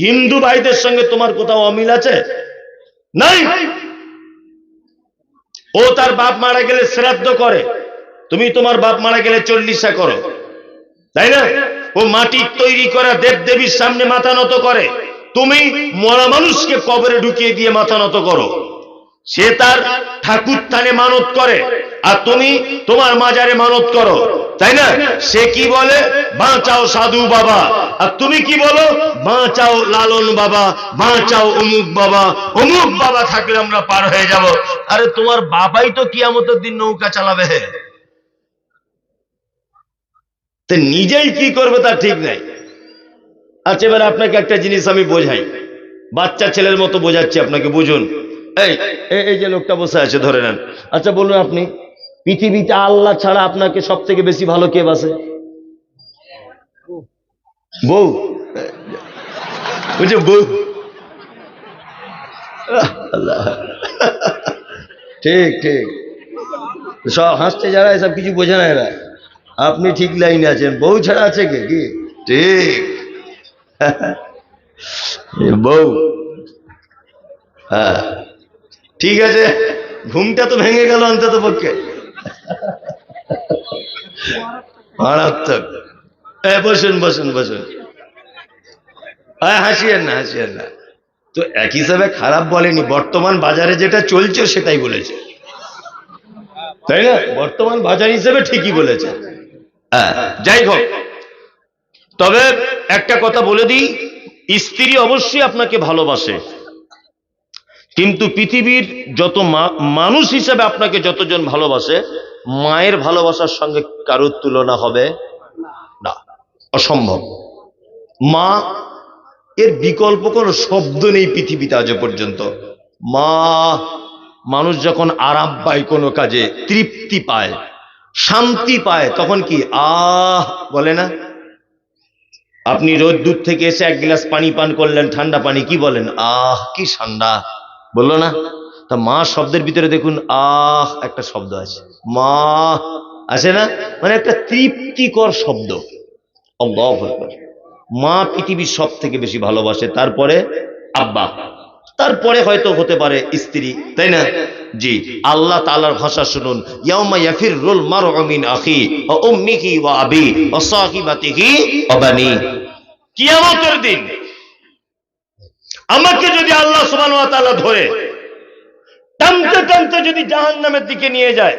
হিন্দু ভাইদের সঙ্গে তোমার কোথাও অমিল আছে? নাই। ও তার বাপ মারা গেলে শ্রাদ্ধ করে। তুমি তোমার বাপ মারা গেলে চল্লিশা করো। তাই না? ও মাটির তৈরি করা দেব দেবীর সামনে মাথা নত করে। তুমি মরা মানুষকে কবরে ঢুকিয়ে দিয়ে মাথা নত করো। সে তার ঠাকুর থানে মানত করে। আর তুমি তোমার মাজারে মানত করো। তাই না? সে কি বলে? বাঁচাও সাধু বাবা। আর তুমি কি বলো? বাঁচাও লালন বাবা, বাঁচাও অমুক বাবা। অমুক বাবা থাকলে আমরা পার হয়ে যাব। আরে তোমার বাবাই তো কিয়ামতের দিন নৌকা চালাবে হে। তো নিজেই কি করবে তার ঠিক নাই। আচ্ছা এবার আপনাকে একটা জিনিস আমি বোঝাই। বাচ্চা ছেলের মতো বোঝাচ্ছি আপনাকে, বুঝুন। এই, এই- যে লোকটা বসে আছে, ধরে নেন। আচ্ছা বলুন আপনি, পৃথিবীতে আল্লাহ ছাড়া আপনাকে সব থেকে বেশি ভালো কে বাসে? বউ। বুঝে বউ। ঠিক ঠিক। সব হাসতে যারা, এসব কিছু বোঝে না এরা। আপনি ঠিক লাইনে আছেন। বউ ছাড়া আছে কে? কি? ঠিক। বউ। হ্যাঁ। ঠিক আছে, ঘুমটা তো ভেঙে গেল অন্তত পক্ষে। মারাত্মক। বসুন বসুন বসুন। হ্যাঁ হাসিয়েন না হাসিয়েন না। তো এক হিসাবে খারাপ বলেনি, বর্তমান বাজারে যেটা চলছে সেটাই বলেছে। তাই না? বর্তমান বাজার হিসেবে ঠিকই বলেছে। হ্যাঁ যাই হোক। তবে একটা কথা বলে দিই, স্ত্রী অবশ্যই আপনাকে ভালোবাসে। কিন্তু পৃথিবীর যত মানুষ হিসেবে আপনাকে যতজন ভালোবাসে, মায়ের ভালোবাসার সঙ্গে কারোর তুলনা হবে না। অসম্ভব। মা, এর বিকল্প কোনো শব্দ নেই পৃথিবীতে আজও পর্যন্ত। মা, মানুষ যখন আরাম পায় কোনো কাজে, তৃপ্তি পায়, শান্তি পায়, তখন কি আহ বলে না? আপনি রোদ দূর থেকে এসে এক গ্লাস পানি পান করলেন, ঠান্ডা পানি, কি বলেন? আহ, কি ঠান্ডা। বলল না? তা মা শব্দের ভিতরে দেখুন, আহ, একটা শব্দ আছে। মা, আছে না? মানে একটা তৃপ্তিকর শব্দ। মা পৃথিবীর সব থেকে বেশি ভালোবাসে, তারপরে আব্বা। তারপরে হয়তো হতে পারে স্ত্রী, তাই না? জি, আল্লাহ তালার ভাষা শুনুন। মিন আখি উম্মিহি ওয়া আবি কিয়ামতের দিন আমাকে যদি আল্লাহ সুবহানাহু ধরে, টানতে টানতে যদি জাহান্নামের দিকে নিয়ে যায়,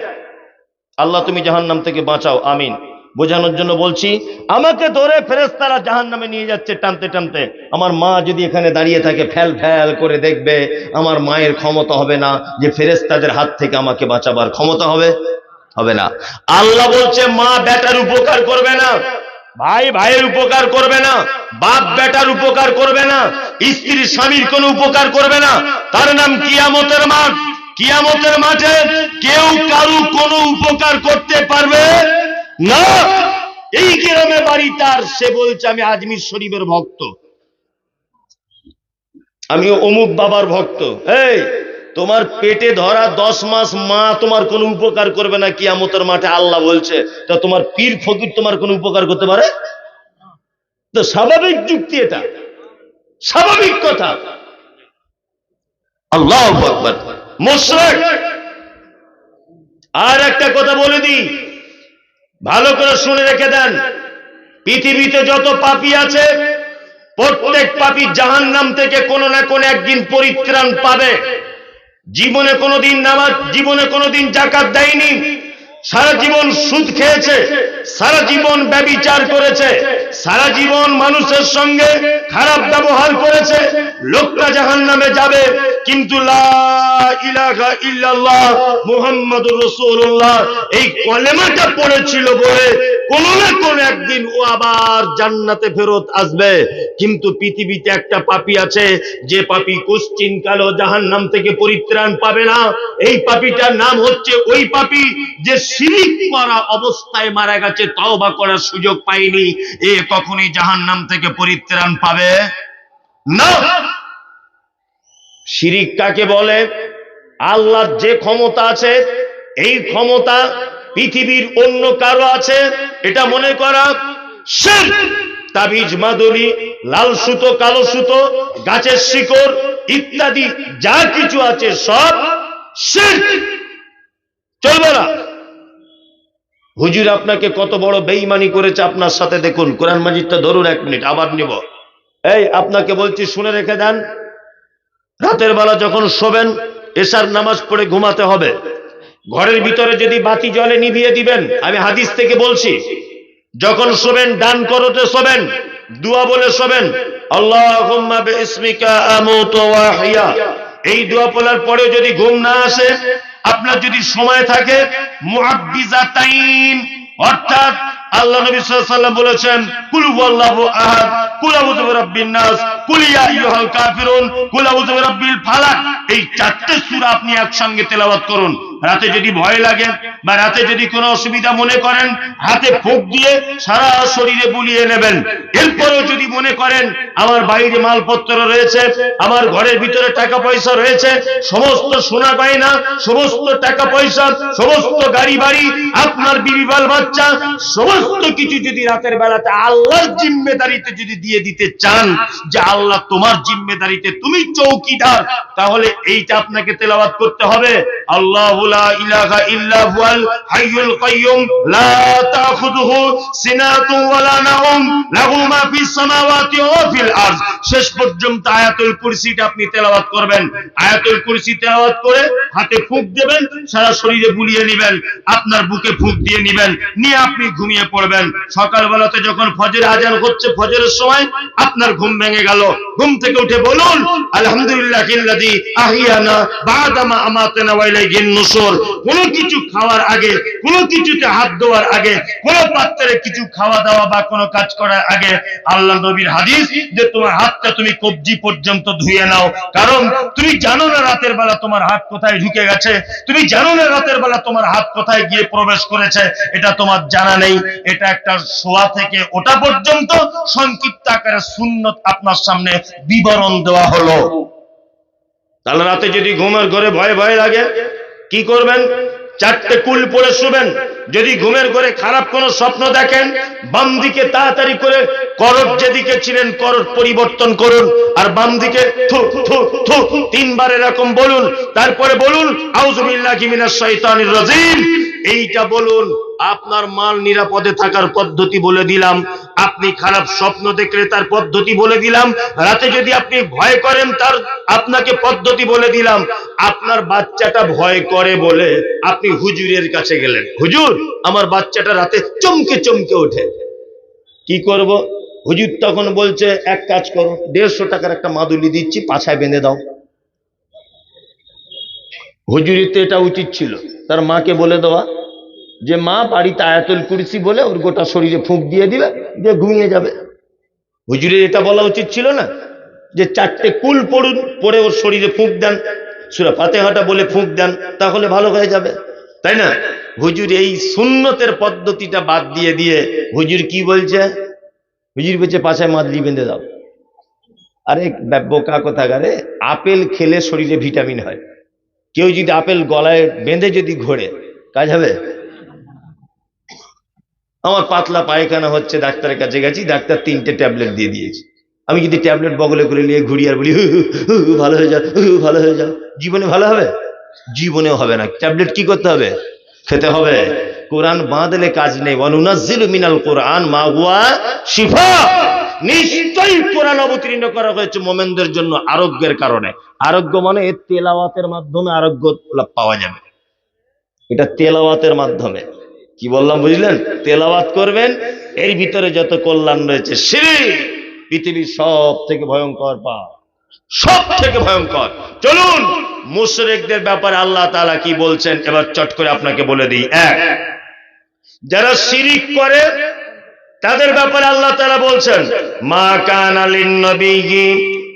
আল্লাহ তুমি জাহান্নাম থেকে বাঁচাও, আমিন। বোঝানোর জন্য বলছি, আমাকে ধরে ফেরেস্তারা জাহান নামে নিয়ে যাচ্ছে টানতে টানতে। আমার মা যদি এখানে দাঁড়িয়ে থাকে, ফ্যাল ফ্যাল করে দেখবে, আমার মায়ের ক্ষমতা হবে না যে ফেরেস্তাদের হাত থেকে আমাকে বাঁচাবার ক্ষমতা হবে হবে না। আল্লাহ বলছে, মা বেটার উপকার করবে না। ভাই, ভাইয়ের উপকার করবে না, বাপ বেটার উপকার করবে না স্ত্রী স্বামীর কোনো উপকার করবে না। তার নাম কিয়ামতের মাঠ। কিয়ামতের মাঠে কেউ কারু কোনো উপকার করতে পারবে না। এই গ্রামে বাড়ি তার, সে বলছে, আমি আজমির শরীফের ভক্ত। আমি অমুক বাবার ভক্ত। এই তোমার পেটে ধরা দশ মাস মা তোমার কোনো উপকার করবে না কিয়ামতের মাঠে, আল্লাহ বলছে, তা তোমার পীর ফকির তোমার কোনো উপকার করতে পারে? তো স্বাভাবিক যুক্তি এটা। স্বাভাবিক কথা। আল্লাহ আর একটা কথা বলে দিই। ভালো করে শুনে রেখে দেন। পৃথিবীতে যত পাপী আছে, প্রত্যেক পাপী জাহান নাম থেকে কোনো না কোনো একদিন পরিত্রাণ পাবে। জীবনে কোনোদিন নামাজ, জীবনে কোনোদিন জাকাত দেয়নি। সারা জীবন সুদ খেয়েছে, সারা জীবন ব্যবিচার করেছে, সারা জীবন মানুষের সঙ্গে খারাপ ব্যবহার করেছে, লোকটা জাহান নামে যাবে কিন্তু এই কলেমাটা পড়েছিল বলে কোন না কোন একদিন ও আবার জান্নাতে ফেরত আসবে। কিন্তু পৃথিবীতে একটা পাপী আছে, যে পাপী কোশ্চিন কালো জাহান্নাম থেকে পরিত্রাণ পাবে না। এই পাপীটার নাম হচ্ছে ওই পাপী যে শিরিক করা অবস্থায় মারা গেছে, তওবা করার সুযোগ পায়নি। এ কখনই জাহান্নাম থেকে পরিত্রাণ পাবে না। শিরিক কাকে বলে? আল্লাহর যে ক্ষমতা আছে, এই ক্ষমতা পৃথিবীর অন্য কারও আছে? এটা মনে করা। তাবিজ মাদুলি লাল সুতো, কালো সুতো, গাছের শিকড় ইত্যাদি যা কিছু আছে সব চলবে না। হুজুর আপনাকে কত বড় বেইমানি করেছে আপনার সাথে দেখুন। কোরআন মাজিদটা ধরুন এক মিনিট, আবার নিব। এই, আপনাকে বলছি, শুনে রেখে দেন। রাতের বেলা যখন শোবেন, এশার নামাজ পড়ে ঘুমাতে হবে। ঘরের ভিতরে যদি বাতি জলে নিভিয়ে দিবেন, আমি হাদিস থেকে বলছি, যখন শোবেন, ডান করতে শোবেন, দুয়া বলে শোবেন ওয়া এই দুয়া বলার পরে যদি ঘুম না আসে, আপনার যদি সময় থাকে অর্থাৎ আল্লাহ নবী সাল্লাম বলেছেন, কুল হুয়াল্লাহু আহাদ, কুল আউযু বিরাব্বিন নাস, কুল ইয়া কাফিরুন, কুল আউযু বিরাব্বিল ফালাক। এই চারটি সূরা আপনি একসঙ্গে তেলাবাদ করুন। রাতে যদি ভয় লাগে বা রাতে যদি কোনো অসুবিধা মনে করেন, হাতে ফুঁক দিয়ে সারা শরীরে বুলিয়ে নেবেন। এরপরেও যদি মনে করেন, আমার বাইরে মালপত্র রয়েছে, আমার ঘরের ভিতরে টাকা পয়সা রয়েছে, সমস্ত সোনা গয়না, সমস্ত টাকা পয়সা, সমস্ত গাড়ি বাড়ি, আপনার বিবিবাল বাচ্চা, সমস্ত কিছু যদি রাতের বেলাতে আল্লাহর জিম্মেদারিতে যদি দিয়ে দিতে চান, যে আল্লাহ তোমার জিম্মেদারিতে তুমি চৌকিদার, তাহলে এইটা আপনাকে তেলাবাদ করতে হবে। আল্লাহ ইলাহা ইল্লা হুয়াল হাইয়ুল কাইয়ুম, লা তাখুযুহু সিনাতুন ওয়ালা নাওম, লাহু মা ফিস সামাওয়াতি ওয়া ফিল আরজ শেষ পর্যন্ত আয়াতুল কুরসিটা আপনি তেলাওয়াত করবেন। আয়াতুল কুরসি তেলাওয়াত করে হাতে ফুঁক দেবেন, সারা শরীরে বুলিয়ে নেবেন, আপনার বুকে ফুঁক দিয়ে নেবেন, নিয়ে আপনি ঘুমিয়ে পড়বেন। সকালবেলাতে যখন ফজর আজান হচ্ছে, ফজরের সময় আপনার ঘুম ভেঙে গেল। ঘুম থেকে উঠে বলুন, আলহামদুলিল্লাহ আহিয়ানা বাদা মা আমাতানা ওয়া ইলাইহিন নুশুর কোন কিছু খাওয়ার আগে, কোন কিছুতে হাত দেওয়ার আগে, কোন পাত্রে কিছু খাওয়া দাওয়া বা কোনো কাজ করার আগে আল্লাহ নবীর হাদিস যে তোমার হাতটা তুমি কবজি পর্যন্ত ধুয়ে নাও। কারণ তুমি জানো না রাতের বেলা তোমার হাত কোথায় ঢুকে গেছে। তুমি জানো না রাতের বেলা তোমার হাত কোথায় গিয়ে প্রবেশ করেছে। এটা তোমার জানা নেই। এটা একটা শোয়া থেকে ওটা পর্যন্ত সংক্ষিপ্ত আকারে সুন্নত আপনার সামনে বিবরণ দেওয়া হলো। তাহলে রাতে যদি ঘুমের ঘরে ভয় ভয় লাগে কি করবেন? চারটে কুল পরে শুবেন। যদি ঘুমের ঘরে খারাপ কোনো স্বপ্ন দেখেন, বাম দিকে তাড়াতাড়ি করে করট যেদিকে ছিলেন করট পরিবর্তন করুন। আর বাম দিকে তিনবার এরকম বলুন। তারপরে বলুন আউজুবিল্লাহ এইটা বলুন। আপনার মাল নিরাপদে থাকার পদ্ধতি বলে দিলাম। আপনি খারাপ স্বপ্ন দেখলে তার পদ্ধতি বলে দিলাম। রাতে যদি আপনি ভয় করেন, তার আপনাকে পদ্ধতি বলে দিলাম। আপনার বাচ্চাটা ভয় করে বলে আপনি হুজুরের কাছে গেলেন। হুজুর, আমার বাচ্চাটা রাতে চমকে চমকে ওঠে। কি করব? হুজুর তখন বলছে, এক কাজ করো, দেড়শো টাকার একটা মাদুলি দিচ্ছি, পাছায় বেঁধে দাও। হুজুরিতে এটা উচিত ছিল। তার মাকে বলে দেওয়া। যে মা বাড়িতে আয়াতুল কুরসি বলে ওর গোটা শরীরে ফুঁক দিয়ে দিবে, দিয়ে ঘুমিয়ে যাবে। হুজুরের এটা বলা উচিত ছিল না? যে চারটে কুল পড়ুন পরে ওর শরীরে ফুঁক দেন, সুরা ফাতেহাটা বলে ফুঁক দেন, তাহলে ভালো হয়ে যাবে। তাই না? হুজুর এই সুন্নতের পদ্ধতিটা বাদ দিয়ে দিয়ে হুজুর কি বলছে? হুজুর বলছে পাছায় মাদলি বেঁধে দাও। আরে, বোকা কোথাকারে? আপেল খেলে শরীরে ভিটামিন হয়। কেউ যদি আপেল গলায় বেঁধে যদি ঘোরে, কাজ হবে? আমার পাতলা পায়খানা হচ্ছে ডাক্তারের কাছে গেছি ডাক্তার তিনটে ট্যাবলেট দিয়ে দিয়েছে। আমি যদি ট্যাবলেট বগলে করে নিয়ে ঘুরি আর বলি হু, ভালো হয়ে যাও ভালো হয়ে যাও। জীবনে ভালো হবে? জীবনেও হবে না। ট্যাবলেট কি করতে হবে? খেতে হবে। কোরআন বাঁধলে কাজ নেই। অনুনাজিল মিনাল কোরআন মা হুয়া শিফা। নিশ্চয়ই কোরআন অবতীর্ণ করা হয়েছে মোমেনদের জন্য আরোগ্যের কারণে। আরোগ্য মানে তেলাওয়াতের মাধ্যমে আরোগ্য পাওয়া যাবে। এটা তেলাওয়াতের মাধ্যমে। কি বললাম বুঝলেন? তেলাওয়াত করবেন, এর ভিতরে যত কল্যাণ রয়েছে সে পৃথিবীর সব থেকে ভয়ঙ্কর পাপ সব থেকে ভয়ঙ্কর। চলুন, মুশরেকদের ব্যাপারে আল্লাহ তালা কি বলছেন, এবার চট করে আপনাকে বলে দিই। এক, যারা শিরিক করে, তাদের ব্যাপারে আল্লাহ তালা বলছেন, মা কানা লিন-নবিয়্যি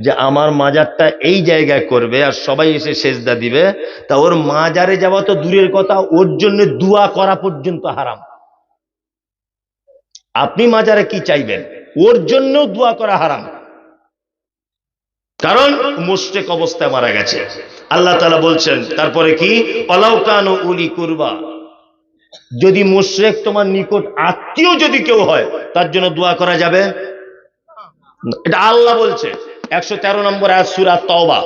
যে আমার মাজারটা এই জায়গায় করবে আর সবাই এসে সেজদা দিবে, তা ওর মাজারে যাওয়া তো দূরের কথা, ওর জন্য দুয়া করা পর্যন্ত হারাম। আপনি মাজারে কি চাইবেন? ওর জন্য দোয়া করা হারাম। কারণ মুশরিক অবস্থায় মারা গেছে। আল্লাহ তালা বলছেন, তারপরে কি? অলাউকান উলি কুরবা। যদি মুশরিক তোমার নিকট আত্মীয় যদি কেউ হয়, তার জন্য দোয়া করা যাবে? এটা আল্লাহ বলছে। একশো তেরো নম্বর আয়াত সূরা তওবা।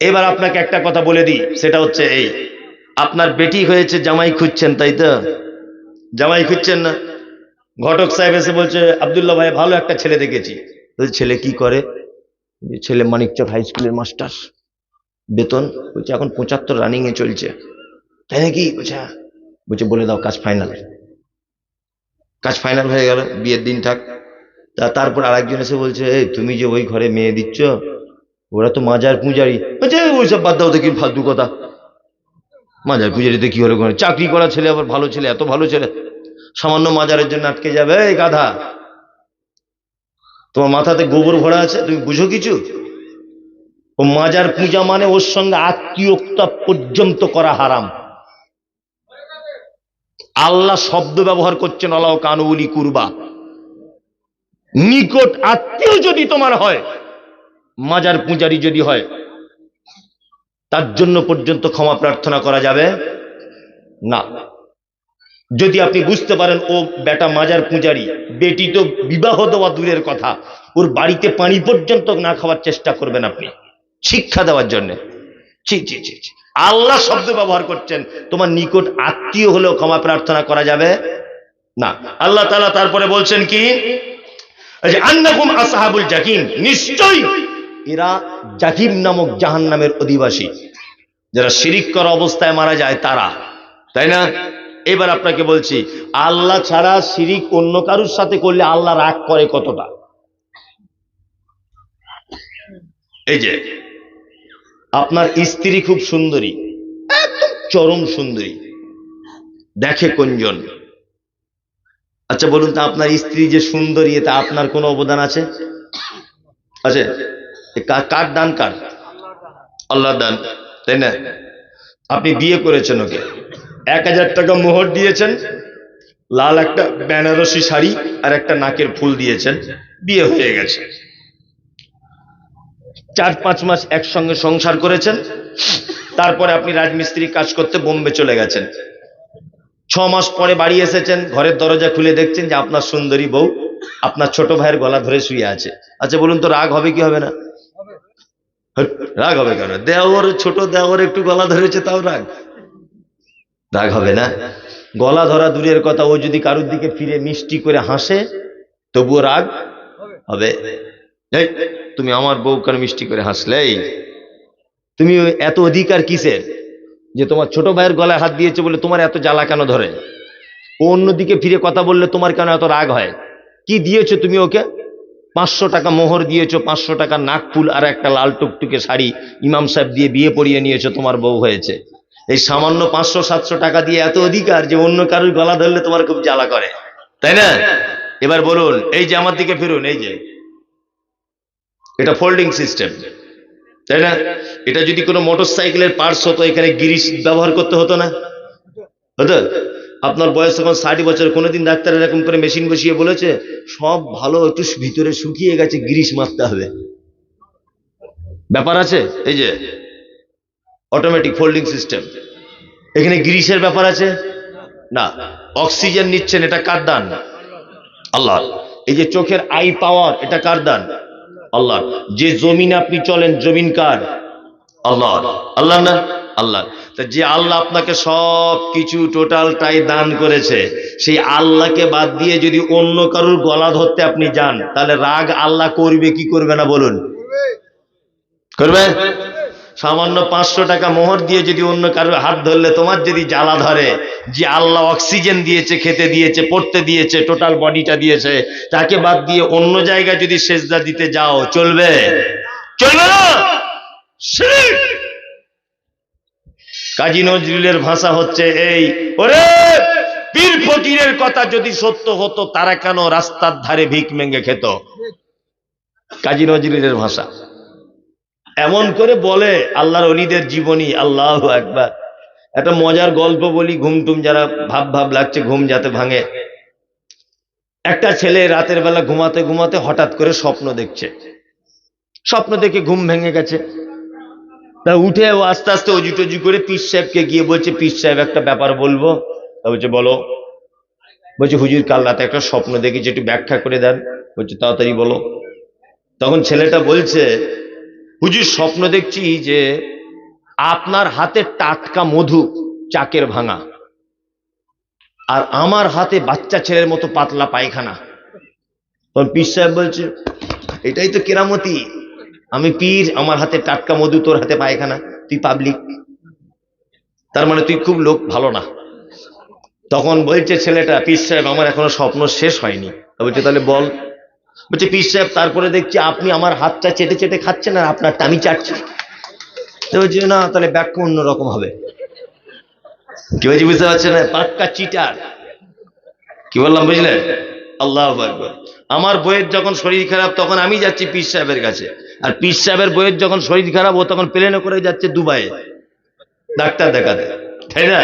এবার আপনাকে একটা কথা বলে দিই, সেটা হচ্ছে এই, আপনার বেটি হয়েছে, জামাই খুঁজছেন, তাই তো? জামাই খুঁজছেন না? ঘটক সাহেব এসে বলছে, আবদুল্লাহ ভাই, ভালো একটা ছেলে দেখেছি। ছেলে কি করে? ছেলে মানিকচক হাই স্কুলের মাস্টার বেতন। বলছে, এখন পঁচাত্তর রানিং এ চলছে। তাই নাকি? বলছে হ্যাঁ। বলছে, বলে দাও, কাজ ফাইনাল কাজ ফাইনাল হয়ে গেল, বিয়ের দিন থাক। তা তারপর আরেকজন এসে বলছে, এই, তুমি যে ওই ঘরে মেয়ে দিচ্ছ, ওরা তো মাজার পূজারি। বলছে ওইসব বাদ দাও, দেখি ফালতু কথা। মাজার পূজারিতে কি হলো? চাকরি করা ছেলে, আবার ভালো ছেলে, এত ভালো ছেলে। সামান্য মাজারের জন্য আটকে যাবে, এই গাধা। তোমার মাথাতে গোবর ভরা আছে, তুমি বুঝো কিছু? ও মাজার পূজা মানে ওর সঙ্গে আত্মীয়তা পর্যন্ত করা হারাম। আল্লাহ শব্দ ব্যবহার করছেন, আল্লাহ কানুলি কুরবা। নিকট আত্মীয় যদি তোমার হয়, মাজার পূজারি যদি হয়, তার জন্য পর্যন্ত ক্ষমা প্রার্থনা করা যাবে? না। যদি আপনি বুঝতে পারেন, ও বেটা মাজার পূজারি, বেটি তো বিবাহ দেওয়া দূরের কথা, ওর বাড়িতে পানি পর্যন্ত না খাওয়ার চেষ্টা করবেন আপনি, শিক্ষা দেওয়ার জন্য। ছি ছি ছি। আল্লাহ শব্দ ব্যবহার করছেন, তোমার নিকট আত্মীয় হলেও ক্ষমা প্রার্থনা করা যাবে? না। আল্লাহ তালা তারপরে বলছেন কি? আসহাবুল জাকিম, নিশ্চয়ই এরা জাকিম নামক জাহান্নামের অধিবাসী। যারা শিরিক করা অবস্থায় মারা যায় তারা। তাই না? এবার আপনাকে বলছি, আল্লাহ ছাড়া শিরিক অন্য কারুর সাথে করলে আল্লাহ রাগ করে কতটা? এই যে, আপনার স্ত্রী খুব সুন্দরী, একদম চরম সুন্দরী। দেখে কোনজন? আচ্ছা বলুন তো আপনার স্ত্রী যে সুন্দরী, এতে আপনার কোনো অবদান আছে? আছে? কার দান কার? আল্লাহ দান, তাই না? আপনি বিয়ে করেছেন ওকে। এক হাজার টাকা মোহর দিয়েছেন, লাল একটা বেনারসি শাড়ি আর একটা নাকের ফুল দিয়েছেন, বিয়ে হয়ে গেছে। চার পাঁচ মাস একসঙ্গে সংসার করেছেন, তারপরে আপনি রাজমিস্ত্রি কাজ করতে বোম্বে চলে গেছেন। মাস পরে বাড়ি এসেছেন ঘরের দরজা খুলে দেখছেন যে আপনার সুন্দরী বউ আপনার ছোট ভাইয়ের গলা ধরে শুয়ে আছে। আচ্ছা বলুন তো রাগ হবে কি হবে না? রাগ হবে কেন? দেওর ছোট দেওর একটু গলা ধরেছে তাও রাগ? রাগ হবে না? গলা ধরা দূরের কথা ও যদি কারুর দিকে ফিরে মিষ্টি করে হাসে তবুও রাগ হবে। এই, তুমি আমার বউ কেন মিষ্টি করে হাসলে তুমি এত অধিকার কিসের? যে তোমার ছোট ভাইয়ের গলায় হাত দিয়েছে বলে তোমার এত জ্বালা কেন ধরে? ও অন্যদিকে ফিরে কথা বললে তোমার কেন এত রাগ হয়? কি দিয়েছ তুমি ওকে? পাঁচশো টাকা মোহর দিয়েছ, পাঁচশো টাকা নাকফুল আর একটা লাল টুকটুকে শাড়ি ইমাম সাহেব দিয়ে বিয়ে পড়িয়ে নিয়েছো, তোমার বউ হয়েছে। এই সামান্য পাঁচশো, সাতশো টাকা দিয়ে এত অধিকার যে অন্য কারোর গলা ধরলে তোমার খুব জ্বালা করে। তাই না? এবার বলুন, এই যে আমার দিকে ফিরুন, এই যে। এটা ফোল্ডিং সিস্টেম তাই না? এটা যদি কোনো মোটর সাইকেলের পার্টস হতো, এখানে গিরিশ ব্যবহার করতে হতো না? হতো? আপনার বয়স তখন ষাট বছর, কোনোদিন ডাক্তার এরকম করে মেশিন বসিয়ে বলেছে, সব ভালো, একটু ভিতরে শুকিয়ে গেছে, গিরিশ মারতে হবে। ব্যাপার আছে? এই যে অটোমেটিক ফোল্ডিং সিস্টেম এখানে গ্রিসের ব্যাপার আছে? না। অক্সিজেন নিচ্ছেন, এটা কার দান? আল্লাহ। এই যে চোখের আই পাওয়ার এটা কার দান? আল্লাহ যে জমিন আপনি চলেন, জমিন কার? আল্লাহ আল্লাহ না? আল্লাহ তা যে আল্লাহ আপনাকে সব কিছু টোটালটাই দান করেছে, সেই আল্লাহকে বাদ দিয়ে যদি অন্য কারোর গলা ধরতে আপনি যান, তাহলে রাগ আল্লাহ করবে, কি করবে না বলুন? করবে? সামান্য পাঁচশো টাকা মোহর দিয়ে যদি অন্য কারোর হাত ধরলে, তোমার যদি জ্বালা ধরে, যে আল্লাহ অক্সিজেন দিয়েছে, খেতে দিয়েছে, পড়তে দিয়েছে টোটাল বডিটা দিয়েছে, তাকে বাদ দিয়ে অন্য জায়গায় যদি সেজদা দিতে যাও, চলবে? কাজী নজরুলের ভাষা হচ্ছে এই, ওরে, পীর ফকিরের কথা যদি সত্য হতো, তারা কেন রাস্তার ধারে ভিক মেঙ্গে খেত? কাজী নজরুলের ভাষা। এমন করে বলে আল্লাহর অলিদের জীবনী আল্লাহ একবার একটা মজার গল্প বলি ঘুম টুম যারা ভাব ভাব লাগছে ঘুম যাতে ভাঙে। একটা ছেলে রাতের বেলা ঘুমাতে ঘুমাতে হঠাৎ করে স্বপ্ন দেখছে। স্বপ্ন দেখে ঘুম ভেঙে গেছে। তা উঠে ও আস্তে আস্তে অজু টজু করে পীর সাহেবকে গিয়ে বলছে পীর সাহেব একটা ব্যাপার বলব? তা বলছে বলো। বলছে হুজুর কাল রাতে একটা স্বপ্ন দেখেছি একটু ব্যাখ্যা করে দেন। বলছে তাড়াতাড়ি বলো। তখন ছেলেটা বলছে হুজুর, স্বপ্ন দেখছি যে আপনার হাতে টাটকা মধু চাকের ভাঙা আর আমার হাতে বাচ্চা ছেলের মতো পাতলা পায়খানা। তখন পীর সাহেব বলছে, এটাই তো কেরামতি। আমি পীর, আমার হাতে টাটকা মধু, তোর হাতে পায়খানা, তুই পাবলিক তার মানে তুই খুব লোক, ভালো না। তখন বলছে ছেলেটা, পীর সাহেব, আমার এখনও স্বপ্ন শেষ হয়নি। বলছে, তাহলে বল। বলছে, পীর সাহেব, তারপরে দেখছি আপনি আমার হাতটা চেটে চেটে খাচ্ছেন আর আপনার টামি চাটছি। তো বলছে, না, তাহলে ব্যাখ্যা অন্যরকম হবে। কি বলছি, বুঝতে পারছেন না? পাক্কা চিটার। কি বললাম, বুঝলে? আল্লাহ আমার বইয়ের যখন শরীর খারাপ, তখন আমি যাচ্ছি পীর সাহেবের কাছে। আর পীর সাহেবের বইয়ের যখন শরীর খারাপ, ও তখন প্লেনে করে যাচ্ছে দুবাইয়ে। ডাক্তার দেখাতে। তাই না?